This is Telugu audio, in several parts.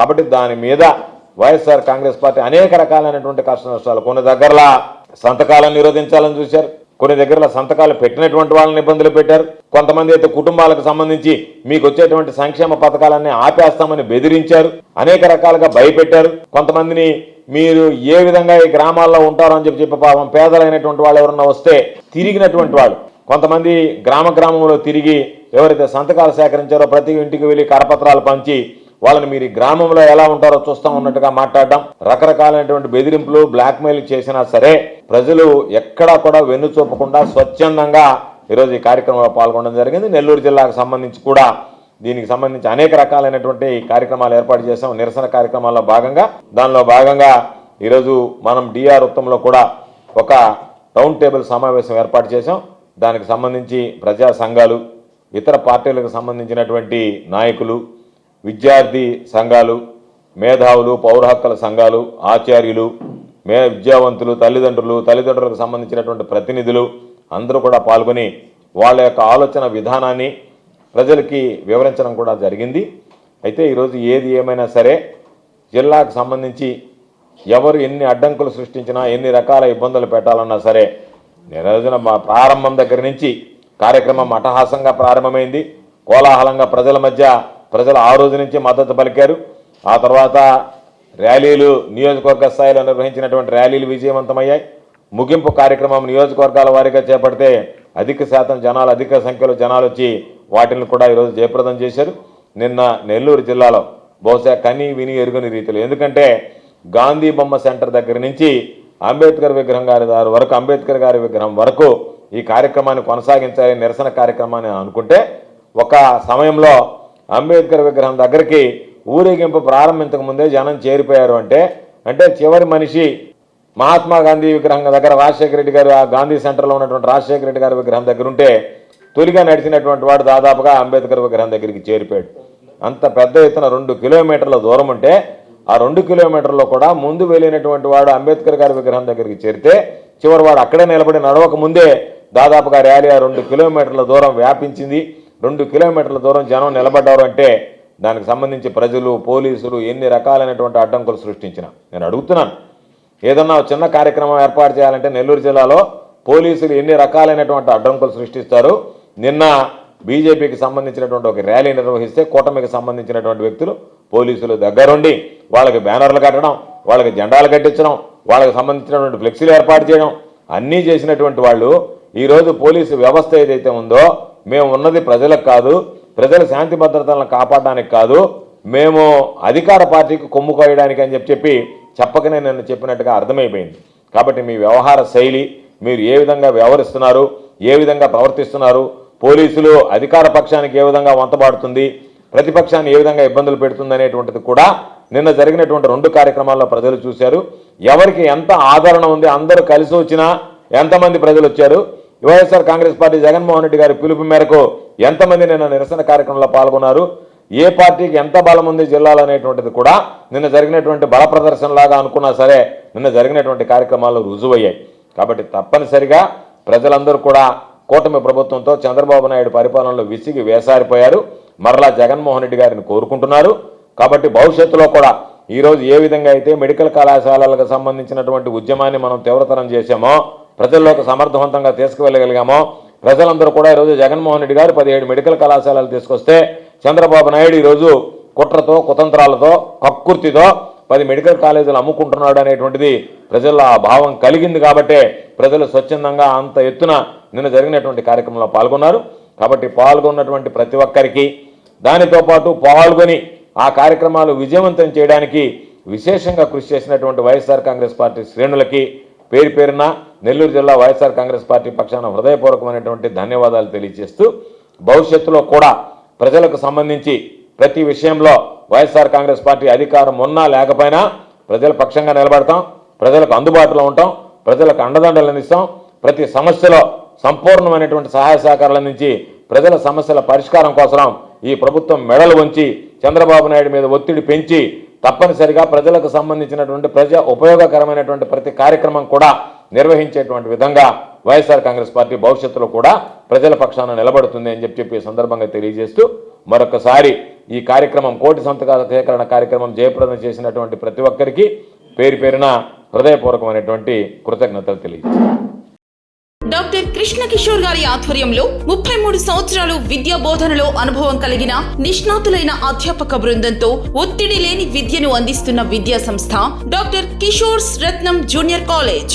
కాబట్టి దాని మీద వైఎస్ఆర్ కాంగ్రెస్ పార్టీ అనేక రకాలైనటువంటి కష్ట నష్టాలు. కొన్ని దగ్గరలా సంతకాలను నిరోధించాలని చూశారు. కొన్ని దగ్గరలో సంతకాలు పెట్టినటువంటి వాళ్ళని ఇబ్బందులు పెట్టారు. కొంతమంది అయితే కుటుంబాలకు సంబంధించి మీకు వచ్చేటువంటి సంక్షేమ పథకాలన్నీ ఆపేస్తామని బెదిరించారు. అనేక రకాలుగా భయపెట్టారు. కొంతమందిని మీరు ఏ విధంగా ఈ గ్రామాల్లో ఉంటారో అని చెప్పి చెప్పి పాపం పేదలైనటువంటి వాళ్ళు ఎవరన్నా వస్తే తిరిగినటువంటి వాళ్ళు. కొంతమంది గ్రామ గ్రామంలో తిరిగి ఎవరైతే సంతకాలు సేకరించారో ప్రతి ఇంటికి వెళ్ళి కరపత్రాలు పంచి వాళ్ళని మీరు ఈ గ్రామంలో ఎలా ఉంటారో చూస్తాం ఉన్నట్టుగా మాట్లాడడం రకరకాలైనటువంటి బెదిరింపులు బ్లాక్మెయిల్ చేసినా సరే ప్రజలు ఎక్కడా కూడా వెన్ను చూపకుండా స్వచ్ఛందంగా ఈరోజు ఈ కార్యక్రమంలో పాల్గొనడం జరిగింది. నెల్లూరు జిల్లాకు సంబంధించి కూడా దీనికి సంబంధించి అనేక రకాలైనటువంటి కార్యక్రమాలు ఏర్పాటు చేశాం. నిరసన కార్యక్రమాల్లో భాగంగా దానిలో భాగంగా ఈరోజు మనం డిఆర్ ఉత్తంలో కూడా ఒక రౌండ్ టేబుల్ సమావేశం ఏర్పాటు చేశాం. దానికి సంబంధించి ప్రజా సంఘాలు ఇతర పార్టీలకు సంబంధించినటువంటి నాయకులు విద్యార్థి సంఘాలు మేధావులు పౌర హక్కుల సంఘాలు ఆచార్యులు మే విద్యావంతులు తల్లిదండ్రులు తల్లిదండ్రులకు సంబంధించినటువంటి ప్రతినిధులు అందరూ కూడా పాల్గొని వాళ్ళ యొక్క ఆలోచన విధానాన్ని ప్రజలకి వివరించడం కూడా జరిగింది. అయితే ఈరోజు ఏది ఏమైనా సరే జిల్లాకు సంబంధించి ఎవరు ఎన్ని అడ్డంకులు సృష్టించినా ఎన్ని రకాల ఇబ్బందులు పెట్టాలన్నా సరే నిరోజున మా ప్రారంభం దగ్గర నుంచి కార్యక్రమం అటహాసంగా ప్రారంభమైంది. కోలాహలంగా ప్రజల మధ్య ప్రజలు ఆ రోజు నుంచి మద్దతు పలికారు. ఆ తర్వాత ర్యాలీలు నియోజకవర్గ స్థాయిలో నిర్వహించినటువంటి ర్యాలీలు విజయవంతమయ్యాయి. ముగింపు కార్యక్రమం నియోజకవర్గాల వారీగా చేపడితే అధిక శాతం జనాలు అధిక సంఖ్యలో జనాలు వచ్చి వాటిని కూడా ఈరోజు జయప్రదం చేశారు. నిన్న నెల్లూరు జిల్లాలో బహుశా కని విని ఎరుగని రీతిలో. ఎందుకంటే గాంధీ బొమ్మ సెంటర్ దగ్గర నుంచి అంబేద్కర్ విగ్రహం గారి దారి వరకు అంబేద్కర్ గారి విగ్రహం వరకు ఈ కార్యక్రమాన్ని కొనసాగించాలి నిరసన కార్యక్రమాన్ని అనుకుంటే ఒక సమయంలో అంబేద్కర్ విగ్రహం దగ్గరికి ఊరేగింపు ప్రారంభించక ముందే జనం చేరిపోయారు అంటే అంటే చివరి మనిషి మహాత్మా గాంధీ విగ్రహం దగ్గర రాజశేఖర రెడ్డి గారు ఆ గాంధీ సెంటర్లో ఉన్నటువంటి రాజశేఖర రెడ్డి గారి విగ్రహం దగ్గర ఉంటే తొలిగా నడిచినటువంటి వాడు దాదాపుగా అంబేద్కర్ విగ్రహం దగ్గరికి చేరిపోయాడు. అంత పెద్ద ఎత్తున రెండు కిలోమీటర్ల దూరం ఉంటే ఆ రెండు కిలోమీటర్లో కూడా ముందు వెళ్ళినటువంటి వాడు అంబేద్కర్ గారి విగ్రహం దగ్గరికి చేరితే చివరి వాడు అక్కడే నిలబడి నడవక ముందే దాదాపుగా ర్యాలీ ఆ రెండు కిలోమీటర్ల దూరం వ్యాపించింది. రెండు కిలోమీటర్ల దూరం జనం నిలబడ్డారు అంటే దానికి సంబంధించి ప్రజలు పోలీసులు ఎన్ని రకాలైనటువంటి అడ్డంకులు సృష్టించిన. నేను అడుగుతున్నాను. ఏదన్నా చిన్న కార్యక్రమం ఏర్పాటు చేయాలంటే నెల్లూరు జిల్లాలో పోలీసులు ఎన్ని రకాలైనటువంటి అడ్డంకులు సృష్టిస్తారు? నిన్న బీజేపీకి సంబంధించినటువంటి ఒక ర్యాలీ నిర్వహిస్తే కూటమికి సంబంధించినటువంటి వ్యక్తులు పోలీసులు దగ్గరుండి వాళ్ళకి బ్యానర్లు కట్టడం వాళ్ళకి జెండాలు కట్టించడం వాళ్ళకి సంబంధించినటువంటి ఫ్లెక్సీలు ఏర్పాటు చేయడం అన్నీ చేసినటువంటి వాళ్ళు ఈరోజు పోలీసు వ్యవస్థ ఏదైతే ఉందో మేము ఉన్నది ప్రజలకు కాదు ప్రజల శాంతి భద్రతలను కాపాడడానికి కాదు మేము అధికార పార్టీకి కొమ్ము కోయడానికి అని చెప్పి చెప్పి చెప్పకనే నేను చెప్పినట్టుగా అర్థమైపోయింది. కాబట్టి మీ వ్యవహార శైలి మీరు ఏ విధంగా వ్యవహరిస్తున్నారు ఏ విధంగా ప్రవర్తిస్తున్నారు పోలీసులు అధికార పక్షానికి ఏ విధంగా వంతబాడుతుంది ప్రతిపక్షాన్ని ఏ విధంగా ఇబ్బందులు పెడుతుంది అనేటువంటిది కూడా నిన్న జరిగినటువంటి రెండు కార్యక్రమాల్లో ప్రజలు చూశారు. ఎవరికి ఎంత ఆదరణ ఉంది అందరూ కలిసి వచ్చినా ఎంతమంది ప్రజలు వచ్చారు YSR Congress party Jaganmohan Reddy గారి పిలుపు మేరకు ఎంతమంది నిన్న నిరసన కార్యక్రమంలో పాల్గొన్నారు? ఏ పార్టీకి ఎంత బలం ఉంది జిల్లాలో అనేటువంటిది కూడా నిన్న జరిగినటువంటి బల ప్రదర్శనలాగా అనుకున్నా సరే నిన్న జరిగినటువంటి కార్యక్రమాలు రుజువయ్యాయి. కాబట్టి తప్పనిసరిగా ప్రజలందరూ కూడా కూటమి ప్రభుత్వంతో చంద్రబాబు నాయుడు పరిపాలనలో విసిగి వేసారిపోయారు. మరలా జగన్మోహన్ రెడ్డి గారిని కోరుకుంటున్నారు. కాబట్టి భవిష్యత్తులో కూడా ఈరోజు ఏ విధంగా అయితే మెడికల్ కళాశాలలకు సంబంధించినటువంటి ఉద్యమాన్ని మనం తీవ్రతరం చేశామో ప్రజల్లోకి సమర్థవంతంగా తీసుకువెళ్ళగలిగామో ప్రజలందరూ కూడా ఈరోజు జగన్మోహన్ రెడ్డి గారు పదిహేడు మెడికల్ కళాశాలలు తీసుకొస్తే చంద్రబాబు నాయుడు ఈరోజు కుట్రతో కుతంత్రాలతో కక్కుర్తితో పది మెడికల్ కాలేజీలు అమ్ముకుంటున్నాడు అనేటువంటిది ప్రజల్లో ఆ భావం కలిగింది కాబట్టే ప్రజలు స్వచ్ఛందంగా అంత ఎత్తున నిన్న జరిగినటువంటి కార్యక్రమంలో పాల్గొన్నారు. కాబట్టి పాల్గొన్నటువంటి ప్రతి ఒక్కరికి దానితో పాటు పాల్గొని ఆ కార్యక్రమాలు విజయవంతం చేయడానికి విశేషంగా కృషి చేసినటువంటి వైఎస్ఆర్ కాంగ్రెస్ పార్టీ శ్రేణులకి పేరు పేరున నెల్లూరు జిల్లా వైఎస్ఆర్ కాంగ్రెస్ పార్టీ పక్షాన హృదయపూర్వకమైనటువంటి ధన్యవాదాలు తెలియజేస్తూ భవిష్యత్తులో కూడా ప్రజలకు సంబంధించి ప్రతి విషయంలో వైఎస్ఆర్ కాంగ్రెస్ పార్టీ అధికారం ఉన్నా లేకపోయినా ప్రజల పక్షంగా నిలబడతాం ప్రజలకు అందుబాటులో ఉంటాం ప్రజలకు అండదండలు అందిస్తాం ప్రతి సమస్యలో సంపూర్ణమైనటువంటి సహాయ సహకారాలు అందించి ప్రజల సమస్యల పరిష్కారం కోసం ఈ ప్రభుత్వం మెడలు ఉంచి చంద్రబాబు నాయుడు మీద ఒత్తిడి పెంచి తప్పనిసరిగా ప్రజలకు సంబంధించినటువంటి ప్రజా ఉపయోగకరమైనటువంటి ప్రతి కార్యక్రమం కూడా నిర్వహించేటువంటి విధంగా వైఎస్ఆర్ కాంగ్రెస్ పార్టీ భవిష్యత్తులో కూడా ప్రజల పక్షాన నిలబడుతుంది అని చెప్పి చెప్పి సందర్భంగా తెలియజేస్తూ మరొకసారి ఈ కార్యక్రమం కోటి సంతకాల సేకరణ కార్యక్రమం జయప్రదం చేసినటువంటి ప్రతి ఒక్కరికి పేరు పేరున హృదయపూర్వకమైనటువంటి కృతజ్ఞతలు తెలియజేస్తాను డాక్టర్ కృష్ణ కిషోర్ గారి ఆధ్వర్యంలో ముప్పై మూడు సంవత్సరాలు విద్యా బోధనలో అనుభవం కలిగిన నిష్ణాతులైన అధ్యాపక బృందంతో ఒత్తిడి లేని విద్యను అందిస్తున్న విద్యా సంస్థ doctor Kishore's Ratnam junior college.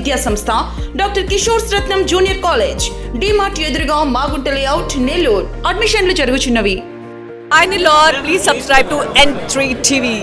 విద్యా సంస్థ doctor Kishore Ratnam junior college DMart ఎదురుగా మాగుంట లేఅవుట్ నెల్లూరు. అడ్మిషన్లు జరుగుచున్నవి. Hi Nilor, please subscribe to N3 TV